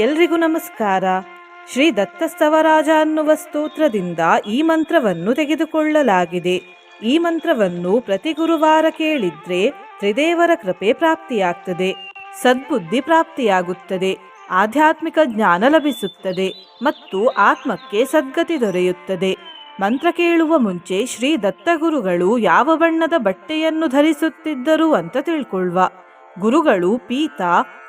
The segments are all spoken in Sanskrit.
ಎಲ್ರಿಗೂ ನಮಸ್ಕಾರ. ಶ್ರೀ ದತ್ತಸ್ತವರಾಜ ಅನ್ನುವ ಸ್ತೋತ್ರದಿಂದ ಈ ಮಂತ್ರವನ್ನು ತೆಗೆದುಕೊಳ್ಳಲಾಗಿದೆ. ಈ ಮಂತ್ರವನ್ನು ಪ್ರತಿ ಗುರುವಾರ ಕೇಳಿದ್ರೆ ತ್ರಿದೇವರ ಕೃಪೆ ಪ್ರಾಪ್ತಿಯಾಗ್ತದೆ, ಸದ್ಬುದ್ಧಿ ಪ್ರಾಪ್ತಿಯಾಗುತ್ತದೆ, ಆಧ್ಯಾತ್ಮಿಕ ಜ್ಞಾನ ಲಭಿಸುತ್ತದೆ ಮತ್ತು ಆತ್ಮಕ್ಕೆ ಸದ್ಗತಿ ದೊರೆಯುತ್ತದೆ. ಮಂತ್ರ ಕೇಳುವ ಮುಂಚೆ ಶ್ರೀ ದತ್ತಗುರುಗಳು ಯಾವ ಬಣ್ಣದ ಬಟ್ಟೆಯನ್ನು ಧರಿಸುತ್ತಿದ್ದರು ಅಂತ ತಿಳ್ಕೊಳ್ವ. ಗುರುಗಳು ಪೀತ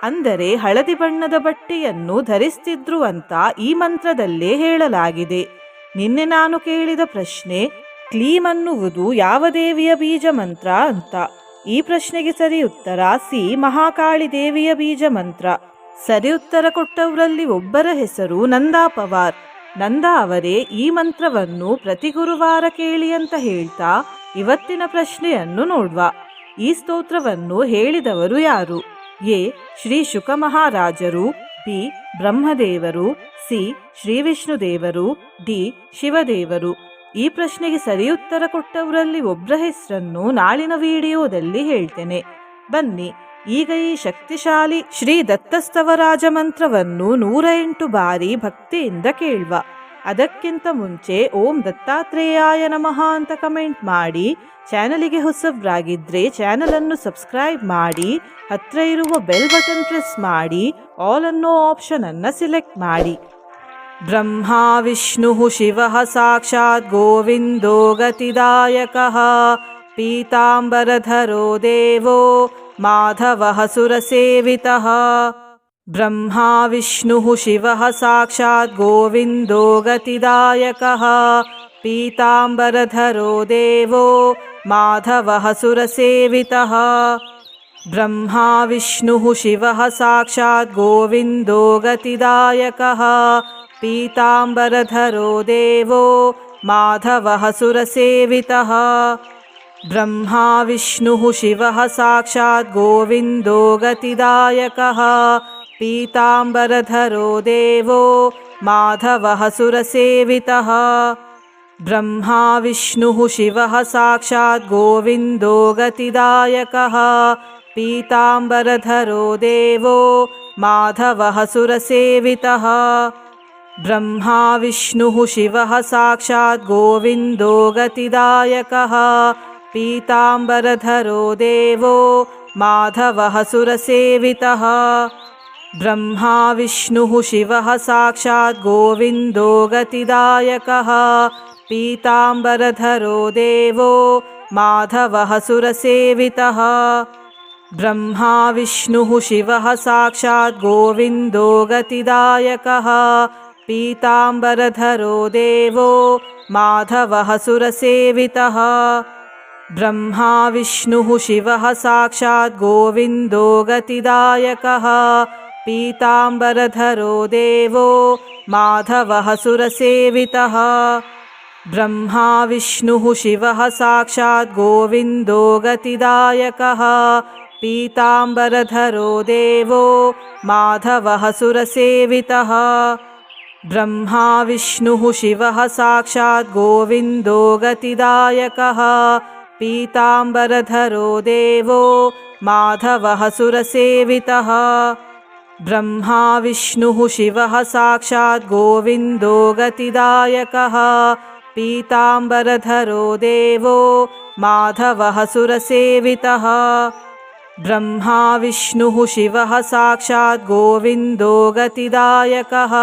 ಅಂದರೆ ಹಳದಿ ಬಣ್ಣದ ಬಟ್ಟೆಯನ್ನು ಧರಿಸ್ತಿದ್ರು ಅಂತ ಈ ಮಂತ್ರದಲ್ಲೇ ಹೇಳಲಾಗಿದೆ. ನಿನ್ನೆ ನಾನು ಕೇಳಿದ ಪ್ರಶ್ನೆ, ಕ್ಲೀಮ್ ಅನ್ನುವುದು ಯಾವ ದೇವಿಯ ಬೀಜ ಮಂತ್ರ ಅಂತ? ಈ ಪ್ರಶ್ನೆಗೆ ಸರಿ ಉತ್ತರ, ಸಿ, ಮಹಾಕಾಳಿ ದೇವಿಯ ಬೀಜ ಮಂತ್ರ. ಸರಿ ಉತ್ತರ ಕೊಟ್ಟವರಲ್ಲಿ ಒಬ್ಬರ ಹೆಸರು ನಂದಾ ಪವಾರ್. ನಂದಾ ಅವರೇ ಈ ಮಂತ್ರವನ್ನು ಪ್ರತಿ ಗುರುವಾರ ಕೇಳಿ ಅಂತ ಹೇಳ್ತಾ ಇವತ್ತಿನ ಪ್ರಶ್ನೆಯನ್ನು ನೋಡ್ವಾ. ಈ ಸ್ತೋತ್ರವನ್ನು ಹೇಳಿದವರು ಯಾರು? ಎ. ಶ್ರೀ ಶುಕ ಮಹಾರಾಜರು, ಬಿ. ಬ್ರಹ್ಮದೇವರು, ಸಿ. ಶ್ರೀ ವಿಷ್ಣುದೇವರು, ಡಿ. ಶಿವದೇವರು. ಈ ಪ್ರಶ್ನೆಗೆ ಸರಿ ಉತ್ತರ ಕೊಟ್ಟವರಲ್ಲಿ ಒಬ್ಬರ ಹೆಸರನ್ನು ನಾಳಿನ ವಿಡಿಯೋದಲ್ಲಿ ಹೇಳ್ತೇನೆ. ಬನ್ನಿ, ಈಗ ಈ ಶಕ್ತಿಶಾಲಿ ಶ್ರೀ ದತ್ತಸ್ತವರಾಜ ಮಂತ್ರವನ್ನು ನೂರ ಎಂಟು ಬಾರಿ ಭಕ್ತಿಯಿಂದ ಕೇಳುವ. ಅದಕ್ಕಿಂತ ಮುಂಚೆ ಓಂ ದತ್ತಾತ್ರೇಯಾಯ ನಮಃ ಅಂತ ಕಮೆಂಟ್ ಮಾಡಿ ಚಾನಲಿಗೆ ಹೊಸಬ್ರಾಗಿದ್ರೆ ಚಾನಲ್ ಅನ್ನು ಸಬ್ಸ್ಕ್ರೈಬ್ ಮಾಡಿ ಹತ್ರ ಇರುವ ಬೆಲ್ ಬಟನ್ ಪ್ರೆಸ್ ಮಾಡಿ ಆಲ್ ಅನ್ನೋ ಆಪ್ಷನ್ ಅನ್ನ ಸಿಲೆಕ್ಟ್ ಮಾಡಿ ಬ್ರಹ್ಮಾ ವಿಷ್ಣು ಶಿವ ಸಾಕ್ಷಾತ್ ಗೋವಿಂದೋ ಗತಿದಾಯಕಃ ಪೀತಾಂಬರಧರೋ ದೇವೋ ಮಾಧವಃ ಸುರಸೇವಿತಃ ब्रह्मा विष्णुः शिवः साक्षात् गोविन्दो गतिदायकः पीताम्बरधरो देवो माधवः सुरसेवितः ब्रह्मा विष्णुः शिवः साक्षात् गोविन्दो गतिदायकः। पीताम्बरधरो देवो माधवः सुरसेवितः ब्रह्मा विष्णुः शिवः साक्षात् गोविन्दो गतिदायकः। पीताम्बरधरो देवो माधवः सुरसेवितः ब्रह्मा विष्णुः शिवः साक्षात् गोविन्दो गतिदायकः। पीताम्बरधरो देवो माधवः सुरसेवितः। ब्रह्मा विष्णुः शिवः साक्षात् गोविन्दो गतिदायकः। पीताम्बरधरो देवो माधवः सुरसेवितः ब्रह्मा विष्णुः शिवः साक्षात् गोविन्दो गतिदायकः। पीताम्बरधरो देवो माधवः सुरसेवितः ब्रह्मा विष्णुः शिवः साक्षात् गोविन्दो गतिदायकः। पीताम्बरधरो देवो माधवः सुरसेवितः ब्रह्मा विष्णुः शिवः साक्षात् गोविन्दो गतिदायकः पीताम्बरधरो देवो माधवः सुरसेवितः ब्रह्मा विष्णुः शिवः साक्षात् गोविन्दो गतिदायकः। पीताम्बरधरो देवो माधवः सुरसेवितः ब्रह्मा विष्णुः शिवः साक्षात् गोविन्दो गतिदायकः। पीताम्बरधरो देवो माधवः सुरसेवितः ब्रह्मा विष्णुः शिवः साक्षात् गोविन्दो गतिदायकः। पीताम्बरधरो देवो माधवः सुरसेवितः। ब्रह्मा विष्णुः शिवः साक्षात् गोविन्दो गतिदायकः।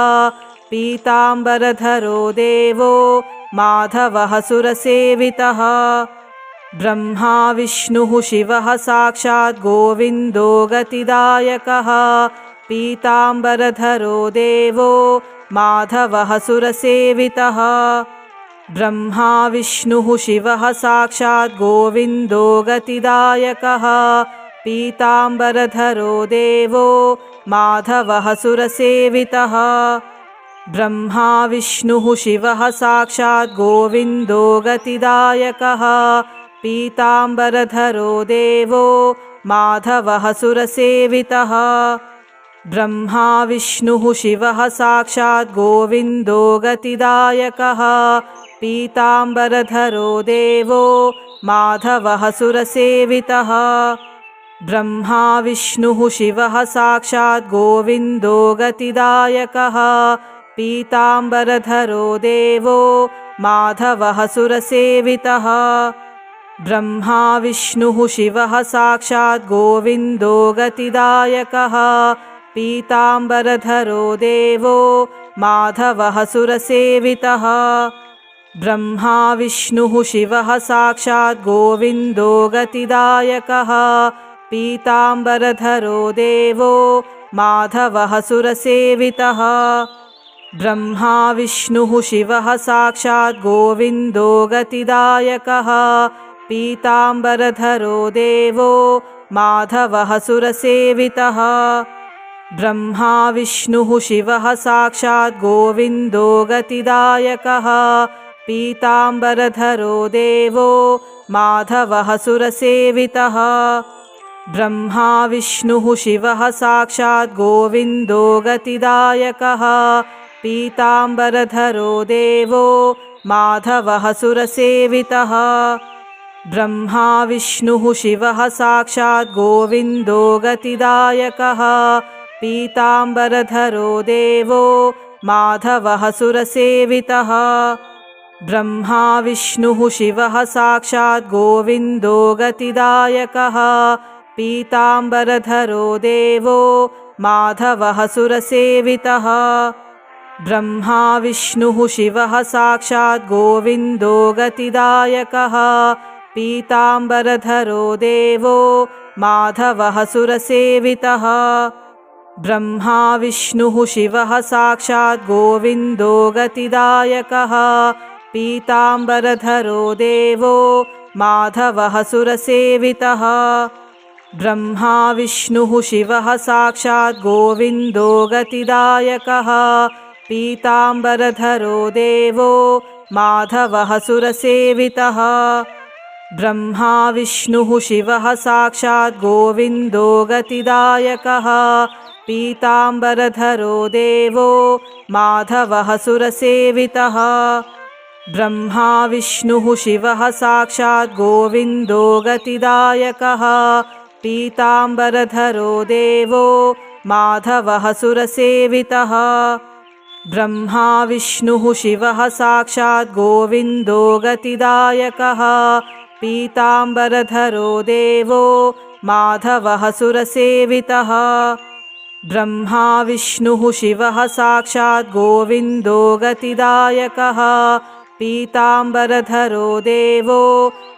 पीताम्बरधरो देवो माधवः सुरसेवितः। ब्रह्मा विष्णुः शिवः साक्षात् गोविन्दो गतिदायकः पीताम्बरधरो देवो माधवः सुरसेवितः ब्रह्मा विष्णुः शिवः साक्षात् गोविन्दो गतिदायकः। पीताम्बरधरो देवो माधवः सुरसेवितः ब्रह्मा विष्णुः शिवः साक्षात् गोविन्दो गतिदायकः। पीताम्बरधरो देवो माधवः सुरसेवितः ब्रह्मा विष्णुः शिवः साक्षात् गोविन्दो गतिदायकः। पीताम्बरधरो देवो माधवः सुरसेवितः। ब्रह्मा विष्णुः शिवः साक्षात् गोविन्दो गतिदायकः। पीताम्बरधरो देवो माधवः सुरसेवितः। ब्रह्मा विष्णुः शिवः साक्षात् गोविन्दो गतिदायकः पीताम्बरधरो देवो माधवः सुरसेवितः ब्रह्मा विष्णुः शिवः साक्षात् गोविन्दो गतिदायकः। पीताम्बरधरो देवो माधवः सुरसेवितः ब्रह्मा विष्णुः शिवः साक्षात् गोविन्दो गतिदायकः। पीताम्बरधरो देवो माधवः सुरसेवितः ब्रह्मा विष्णुः शिवः साक्षात् गोविन्दो गतिदायकः। पीताम्बरधरो देवो माधवः सुरसेवितः ब्रह्मा विष्णुः शिवः साक्षात् गोविन्दो गतिदायकः। पीताम्बरधरो देवो माधवः सुरसेवितः ब्रह्मा विष्णुः शिवः साक्षात् गोविन्दो गतिदायकः पीताम्बरधरो देवो माधवः सुरसेवितः ब्रह्मा विष्णुः शिवः साक्षात् गोविन्दो गतिदायकः। पीताम्बरधरो देवो माधवः सुरसेवितः ब्रह्मा विष्णुः शिवः साक्षात् गोविन्दो गतिदायकः। पीताम्बरधरो देवो माधवः सुरसेवितः ब्रह्मा विष्णुः शिवः साक्षात् गोविन्दो गतिदायकः। पीताम्बरधरो देवो माधवः सुरसेवितः। ब्रह्मा विष्णुः शिवः साक्षात् गोविन्दो गतिदायकः। पीताम्बरधरो देवो माधवः सुरसेवितः। ब्रह्मा विष्णुः शिवः साक्षात् गोविन्दो गतिदायकः पीताम्बरधरो देवो माधवः सुरसेवितः ब्रह्मा विष्णुः शिवः साक्षात् गोविन्दो गतिदायकः। पीताम्बरधरो देवो माधवः सुरसेवितः ब्रह्मा विष्णुः शिवः साक्षात् गोविन्दो गतिदायकः। पीताम्बरधरो देवो माधवः सुरसेवितः ब्रह्मा विष्णुः शिवः साक्षात् गोविन्दो गतिदायकः। पीताम्बरधरो देवो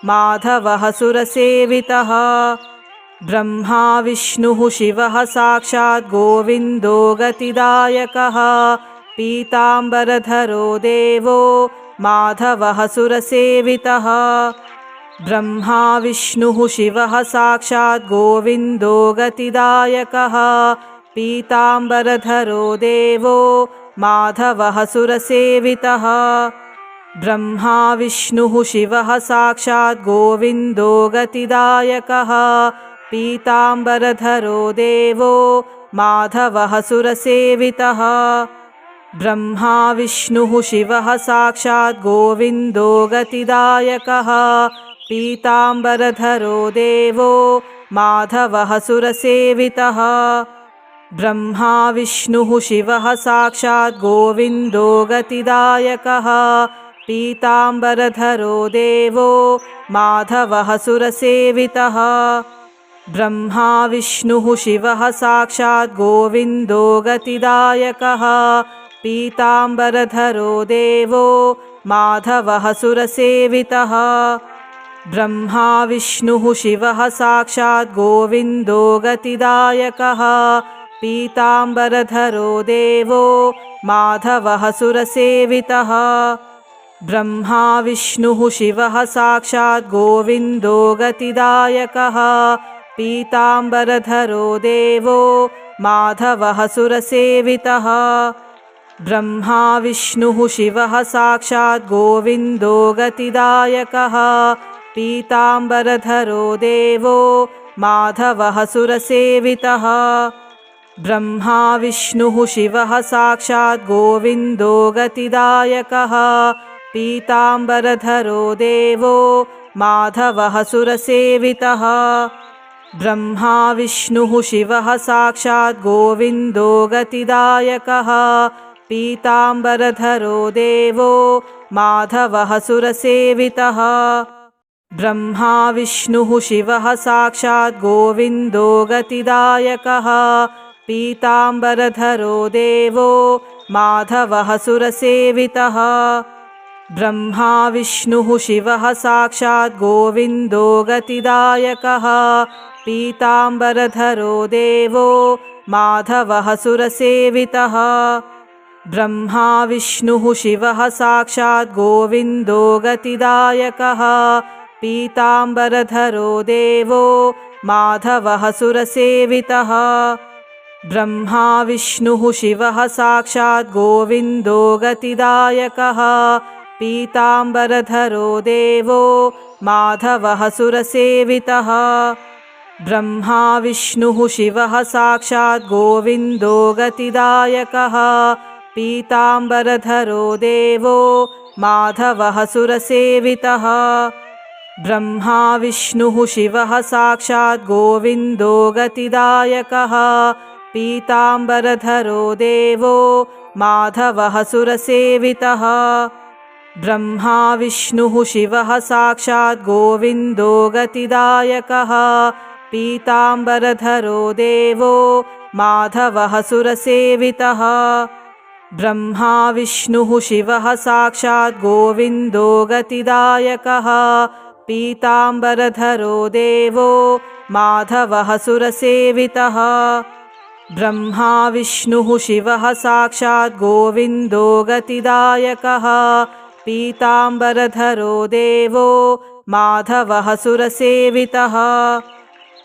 माधवः सुरसेवितः ब्रह्मा विष्णुः शिवः साक्षात् गोविन्दो गतिदायकः। पीताम्बरधरो देवो माधवः सुरसेवितः ब्रह्मा विष्णुः शिवः साक्षात् गोविन्दो गतिदायकः पीताम्बरधरो देवो माधवः सुरसेवितः ब्रह्मा विष्णुः शिवः साक्षात् गोविन्दो गतिदायकः। पीताम्बरधरो देवो माधवः सुरसेवितः ब्रह्मा विष्णुः शिवः साक्षात् गोविन्दो गतिदायकः। पीताम्बरधरो देवो माधवः सुरसेवितः ब्रह्मा विष्णुः शिवः साक्षात् गोविन्दो गतिदायकः। पीताम्बरधरो देवो माधवः सुरसेवितः ब्रह्मा विष्णुः शिवः साक्षात् गोविन्दो गतिदायकः। पीताम्बरधरो देवो माधवः सुरसेवितः ब्रह्मा विष्णुः शिवः साक्षात् गोविन्दो गतिदायकः पीताम्बरधरो देवो माधवः सुरसेवितः ब्रह्मा विष्णुः शिवः साक्षात् गोविन्दो गतिदायकः। पीताम्बरधरो देवो माधवः सुरसेवितः ब्रह्मा विष्णुः शिवः साक्षात् गोविन्दो गतिदायकः। पीताम्बरधरो देवो माधवः सुरसेवितः ब्रह्मा विष्णुः शिवः साक्षात् गोविन्दो गतिदायकः। पीताम्बरधरो देवो माधवः सुरसेवितः। ब्रह्मा विष्णुः शिवः साक्षात् गोविन्दो गतिदायकः। पीताम्बरधरो देवो माधवः सुरसेवितः। ब्रह्मा विष्णुः शिवः साक्षात् गोविन्दो गतिदायकः पीताम्बरधरो देवो माधवः सुरसेवितः ब्रह्मा विष्णुः शिवः साक्षात् गोविन्दो गतिदायकः। पीताम्बरधरो देवो माधवः सुरसेवितः ब्रह्मा विष्णुः शिवः साक्षात् गोविन्दो गतिदायकः। पीताम्बरधरो देवो माधवः सुरसेवितः ब्रह्मा विष्णुः शिवः साक्षात् गोविन्दो गतिदायकः। पीताम्बरधरो देवो माधवः सुरसेवितः ब्रह्मा विष्णुः शिवः साक्षात् गोविन्दो गतिदायकः। पीताम्बरधरो देवो माधवः सुरसेवितः ब्रह्मा विष्णुः शिवः साक्षात् गोविन्दो गतिदायकः पीताम्बरधरो देवो माधवः सुरसेवितः ब्रह्मा विष्णुः शिवः साक्षात् गोविन्दो गतिदायकः। पीताम्बरधरो देवो माधवः सुरसेवितः ब्रह्मा विष्णुः शिवः साक्षात् गोविन्दो गतिदायकः। पीताम्बरधरो देवो माधवः सुरसेवितः ब्रह्मा विष्णुः शिवः साक्षात् गोविन्दो गतिदायकः। पीताम्बरधरो देवो माधवः सुरसेवितः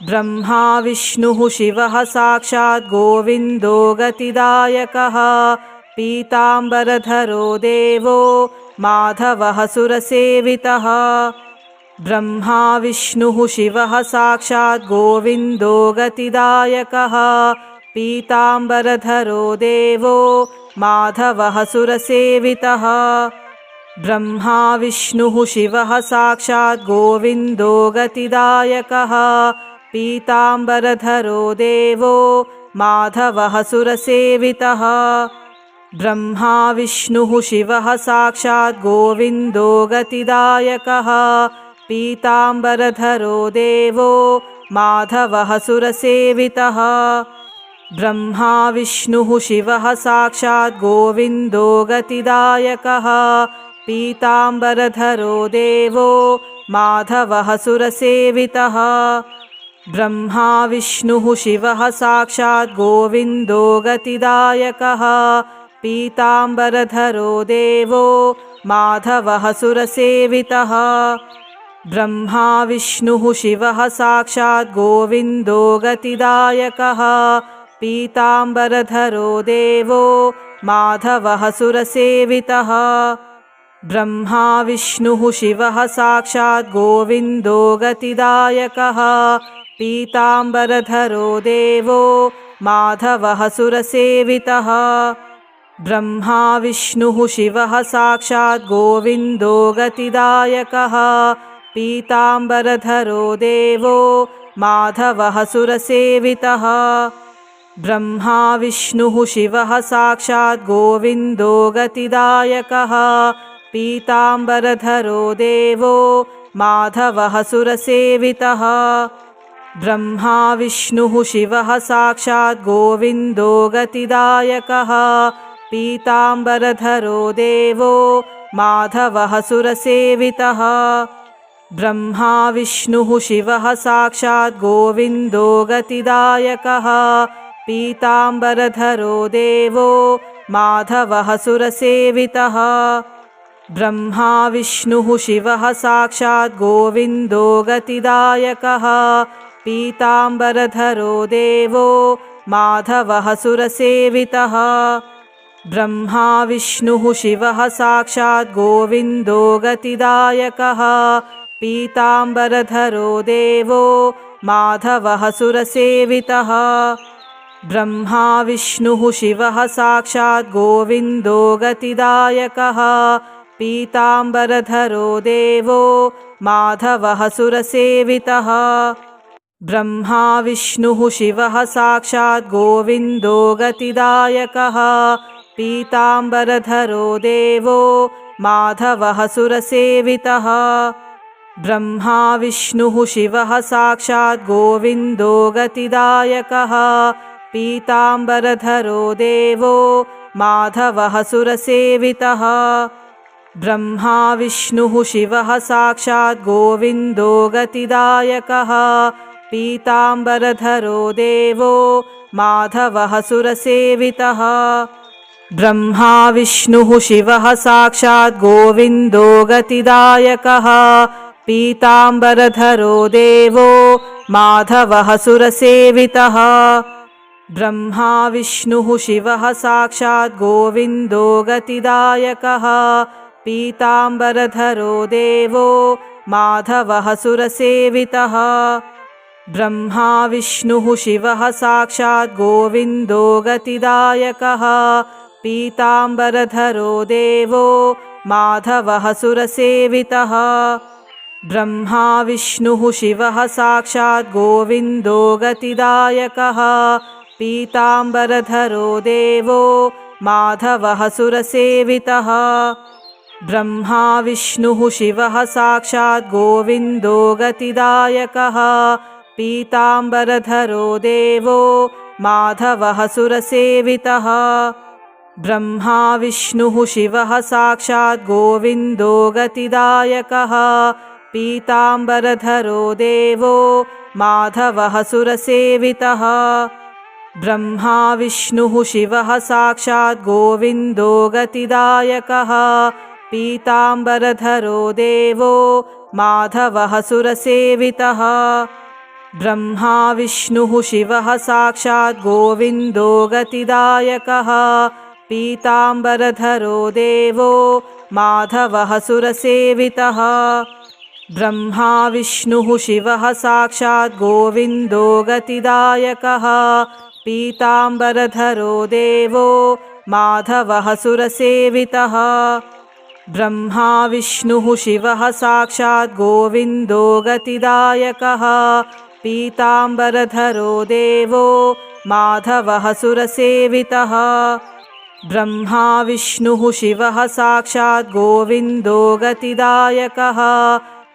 ब्रह्मा विष्णुः शिवः साक्षात् गोविन्दो गतिदायकः। पीताम्बरधरो देवो माधवः सुरसेवितः ब्रह्मा विष्णुः शिवः साक्षात् गोविन्दो गतिदायकः पीताम्बरधरो देवो माधवः सुरसेवितः ब्रह्मा विष्णुः शिवः साक्षात् गोविन्दो गतिदायकः। पीताम्बरधरो देवो माधवः सुरसेवितः ब्रह्मा विष्णुः शिवः साक्षात् गोविन्दो गतिदायकः। पीताम्बरधरो देवो माधवः सुरसेवितः ब्रह्मा विष्णुः शिवः साक्षात् गोविन्दो गतिदायकः। पीताम्बरधरो देवो माधवः सुरसेवितः ब्रह्मा विष्णुः शिवः साक्षात् गोविन्दो गतिदायकः। पीताम्बरधरो देवो माधवः सुरसेवितः ब्रह्मा विष्णुः शिवः साक्षात् गोविन्दो गतिदायकः पीताम्बरधरो देवो माधवः सुरसेवितः ब्रह्मा विष्णुः शिवः साक्षात् गोविन्दो गतिदायकः। पीताम्बरधरो देवो माधवः सुरसेवितः ब्रह्मा विष्णुः शिवः साक्षात् गोविन्दो गतिदायकः। पीताम्बरधरो देवो माधवः सुरसेवितः ब्रह्मा विष्णुः शिवः साक्षात् गोविन्दो गतिदायकः। पीताम्बरधरो देवो माधवः सुरसेवितः ब्रह्मा विष्णुः शिवः साक्षात् गोविन्दो गतिदायकः। पीताम्बरधरो देवो माधवः सुरसेवितः ब्रह्मा विष्णुः शिवः साक्षात् गोविन्दो गतिदायकः पीताम्बरधरो देवो माधवः सुरसेवितः ब्रह्मा विष्णुः शिवः साक्षात् गोविन्दो गतिदायकः। पीताम्बरधरो देवो माधवः सुरसेवितः ब्रह्मा विष्णुः शिवः साक्षात् गोविन्दो गतिदायकः। पीताम्बरधरो देवो माधवः सुरसेवितः ब्रह्मा विष्णुः शिवः साक्षात् गोविन्दो गतिदायकः। पीताम्बरधरो देवो माधवः सुरसेवितः। ब्रह्मा विष्णुः शिवः साक्षात् गोविन्दो गतिदायकः। पीताम्बरधरो देवो माधवः सुरसेवितः। ब्रह्मा विष्णुः शिवः साक्षात् गोविन्दो गतिदायकः पीताम्बरधरो देवो माधवः सुरसेवितः ब्रह्मा विष्णुः शिवः साक्षात् गोविन्दो गतिदायकः। पीताम्बरधरो देवो माधवः सुरसेवितः ब्रह्मा विष्णुः शिवः साक्षात् गोविन्दो गतिदायकः। पीताम्बरधरो देवो माधवः सुरसेवितः ब्रह्मा विष्णुः शिवः साक्षात् गोविन्दो गतिदायकः। पीताम्बरधरो देवो माधवः सुरसेवितः ब्रह्मा विष्णुः शिवः साक्षात् गोविन्दो गतिदायकः। पीताम्बरधरो देवो माधवः सुरसेवितः ब्रह्मा विष्णुः शिवः साक्षात् गोविन्दो गतिदायकः पीताम्बरधरो देवो माधवः सुरसेवितः ब्रह्मा विष्णुः शिवः साक्षात् गोविन्दो गतिदायकः। पीताम्बरधरो देवो माधवः सुरसेवितः ब्रह्मा विष्णुः शिवः साक्षात् गोविन्दो गतिदायकः। पीताम्बरधरो देवो माधवः सुरसेवितः ब्रह्मा विष्णुः शिवः साक्षात् गोविन्दो गतिदायकः। पीताम्बरधरो देवो माधवः सुरसेवितः ब्रह्मा विष्णुः शिवः साक्षात् गोविन्दो गतिदायकः। पीताम्बरधरो देवो माधवः सुरसेवितः ब्रह्मा विष्णुः शिवः साक्षात् गोविन्दो गतिदायकः पीताम्बरधरो देवो माधवः सुरसेवितः ब्रह्मा विष्णुः शिवः साक्षात् गोविन्दो गतिदायकः। पीताम्बरधरो देवो माधवः सुरसेवितः ब्रह्मा विष्णुः शिवः साक्षात् गोविन्दो गतिदायकः।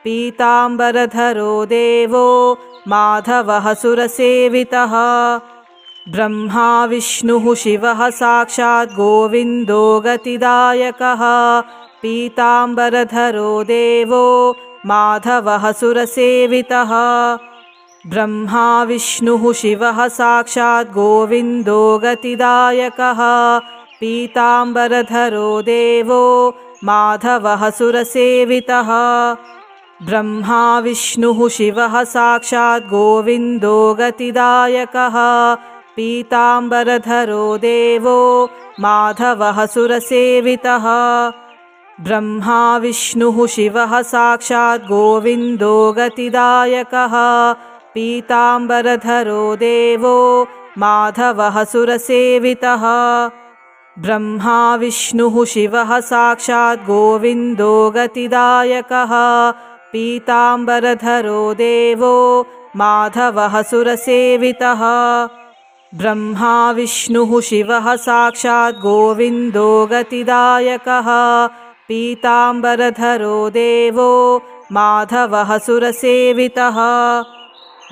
पीताम्बरधरो देवो माधवः सुरसेवितः ब्रह्मा विष्णुः शिवः साक्षात् गोविन्दो गतिदायकः। पीताम्बरधरो देवो माधवः सुरसेवितः। ब्रह्मा विष्णुः शिवः साक्षात् गोविन्दो गतिदायकः। पीताम्बरधरो देवो माधवः सुरसेवितः। ब्रह्मा विष्णुः शिवः साक्षात् गोविन्दो गतिदायकः पीताम्बरधरो देवो माधवः सुरसेवितः ब्रह्मा विष्णुः शिवः साक्षात् गोविन्दो गतिदायकः। पीताम्बरधरो देवो माधवः सुरसेवितः ब्रह्मा विष्णुः शिवः साक्षात् गोविन्दो गतिदायकः। पीताम्बरधरो देवो माधवः सुरसेवितः ब्रह्मा विष्णुः शिवः साक्षात् गोविन्दो गतिदायकः। पीताम्बरधरो देवो माधवः सुरसेवितः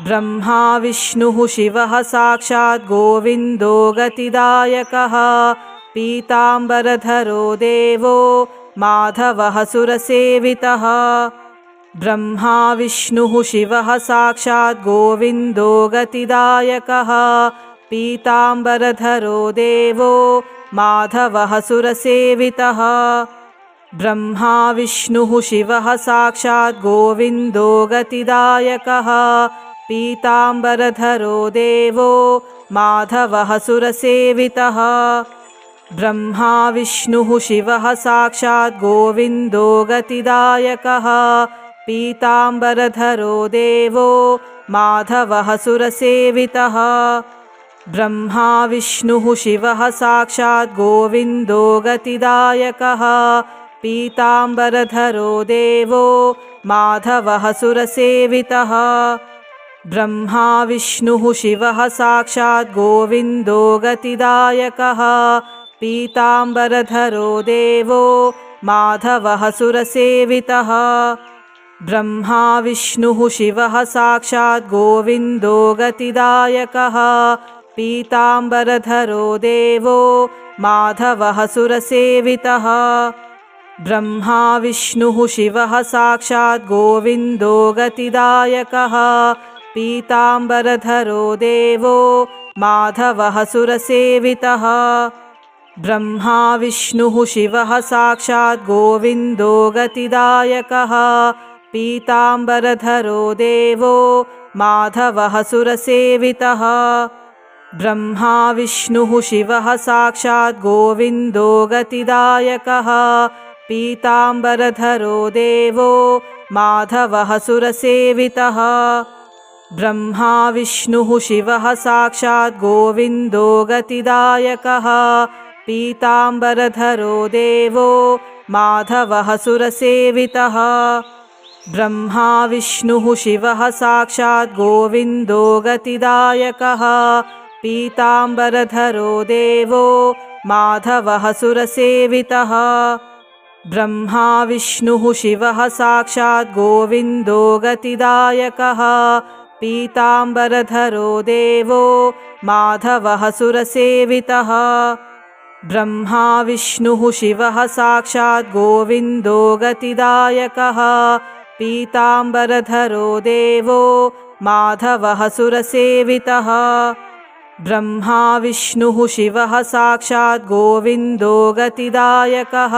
ब्रह्मा विष्णुः शिवः साक्षात् गोविन्दो गतिदायकः। पीताम्बरधरो देवो माधवः सुरसेवितः ब्रह्मा विष्णुः शिवः साक्षात् गोविन्दो गतिदायकः पीताम्बरधरो देवो माधवः सुरसेवितः ब्रह्मा विष्णुः शिवः साक्षात् गोविन्दो गतिदायकः। पीताम्बरधरो देवो माधवः सुरसेवितः ब्रह्मा विष्णुः शिवः साक्षात् गोविन्दो गतिदायकः। पीताम्बरधरो देवो माधवः सुरसेवितः ब्रह्मा विष्णुः शिवः साक्षात् गोविन्दो गतिदायकः। पीताम्बरधरो देवो माधवः सुरसेवितः। ब्रह्मा विष्णुः शिवः साक्षात् गोविन्दो गतिदायकः। पीताम्बरधरो देवो माधवः सुरसेवितः। ब्रह्मा विष्णुः शिवः साक्षात् गोविन्दो गतिदायकः पीताम्बरधरो देवो माधवः सुरसेवितः ब्रह्मा विष्णुः शिवः साक्षात् गोविन्दो गतिदायकः। पीताम्बरधरो देवो माधवः सुरसेवितः ब्रह्मा विष्णुः शिवः साक्षात् गोविन्दो गतिदायकः। पीताम्बरधरो देवो माधवः सुरसेवितः ब्रह्मा विष्णुः शिवः साक्षात् गोविन्दो गतिदायकः। पीताम्बरधरो देवो माधवः सुरसेवितः ब्रह्मा विष्णुः शिवः साक्षात् गोविन्दो गतिदायकः। पीताम्बरधरो देवो माधवः सुरसेवितः ब्रह्मा विष्णुः शिवः साक्षात् गोविन्दो गतिदायकः पीताम्बरधरो देवो माधवः सुरसेवितः ब्रह्मा विष्णुः शिवः साक्षात् गोविन्दो गतिदायकः। पीताम्बरधरो देवो माधवः सुरसेवितः ब्रह्मा विष्णुः शिवः साक्षात् गोविन्दो गतिदायकः। पीताम्बरधरो देवो माधवः सुरसेवितः ब्रह्मा विष्णुः शिवः साक्षात् गोविन्दो गतिदायकः।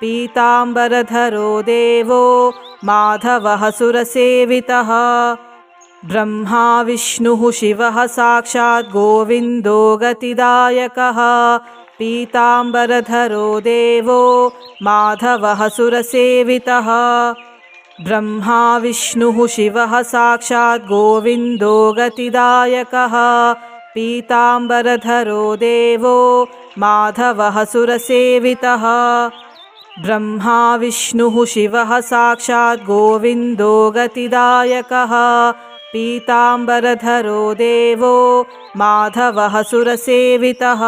पीताम्बरधरो देवो माधवः सुरसेवितः ब्रह्मा विष्णुः शिवः साक्षात् गोविन्दो गतिदायकः। पीताम्बरधरो देवो माधवः सुरसेवितः ब्रह्मा विष्णुः शिवः साक्षात् गोविन्दो गतिदायकः पीताम्बरधरो देवो माधवः सुरसेवितः ब्रह्मा विष्णुः शिवः साक्षात् गोविन्दो गतिदायकः। पीताम्बरधरो देवो माधवः सुरसेवितः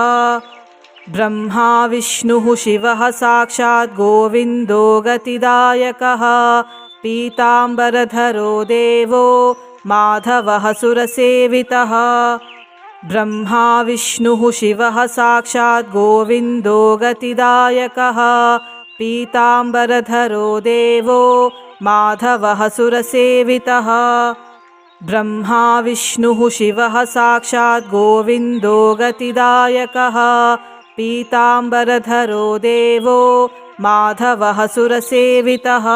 ब्रह्मा विष्णुः शिवः साक्षात् गोविन्दो गतिदायकः। पीताम्बरधरो देवो माधवः सुरसेवितः ब्रह्मा विष्णुः शिवः साक्षात् गोविन्दो गतिदायकः। पीताम्बरधरो देवो माधवः सुरसेवितः। ब्रह्मा विष्णुः शिवः साक्षात् गोविन्दो गतिदायकः। पीताम्बरधरो देवो माधवः सुरसेवितः